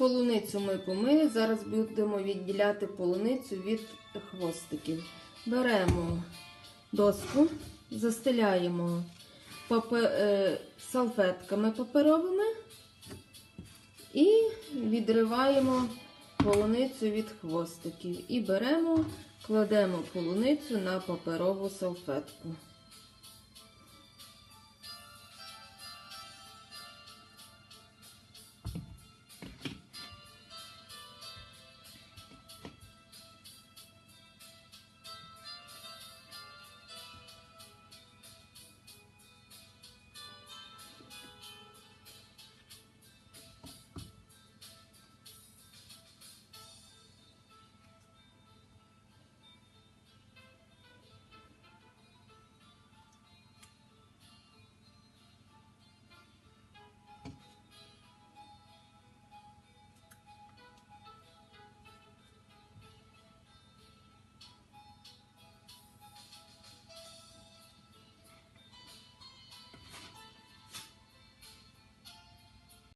Полуницю ми помили. Зараз будемо відділяти полуницю від хвостиків. Беремо доску, застеляємо папер... Е, салфетками паперовими і відриваємо полуницю від хвостиків. І беремо, кладемо полуницю на паперову салфетку.